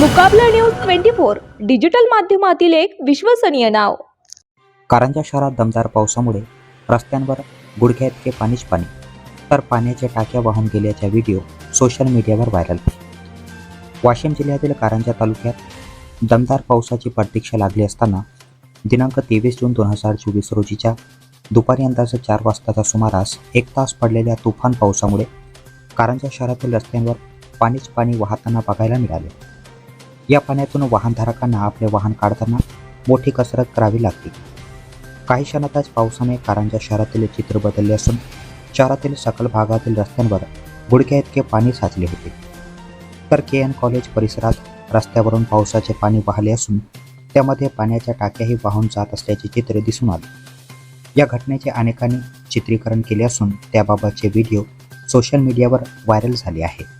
Muqabla news twenty four digital माध्यमातील एक विश्वसनीय नाव. कारंजा शहरात दमदार पावसामुळे रस्त्यांवर गुडघ्या इतके पाणीच पाणी तर पाण्याच्या टाक्या वाहून गेल्याचा व्हिडिओ सोशल मीडियावर व्हायरल. वाशिम जिल्ह्यातील कारंजा तालुक्यात दमदार पावसाची प्रतीक्षा लागली असताना दिनांक तेवीस जून दोन हजार चोवीस रोजीच्या दुपारी अंदाजे चार वाजताच्या सुमारास एक तास पडलेल्या तुफान पावसामुळे कारंजा शहरातील रस्त्यांवर पाणीच पाणी वाहताना बघायला मिळाले. या पाण्यातून वाहनधारकांना आपले वाहन काढताना मोठी कसरत करावी लागते. काही क्षणातच पावसाने कारंजा शहरातील चित्र बदलले असून शहरातील सकल भागातील रस्त्यांवर गुडघ्या इतके पाणी साचले होते. तर के एन कॉलेज परिसरात रस्त्यावरून पावसाचे पाणी वाहले असून त्यामध्ये पाण्याच्या टाक्याही वाहून जात असल्याचे चित्र दिसून आले. या घटनेचे अनेकांनी चित्रीकरण केले असून त्याबाबतचे व्हिडिओ सोशल मीडियावर व्हायरल झाले आहे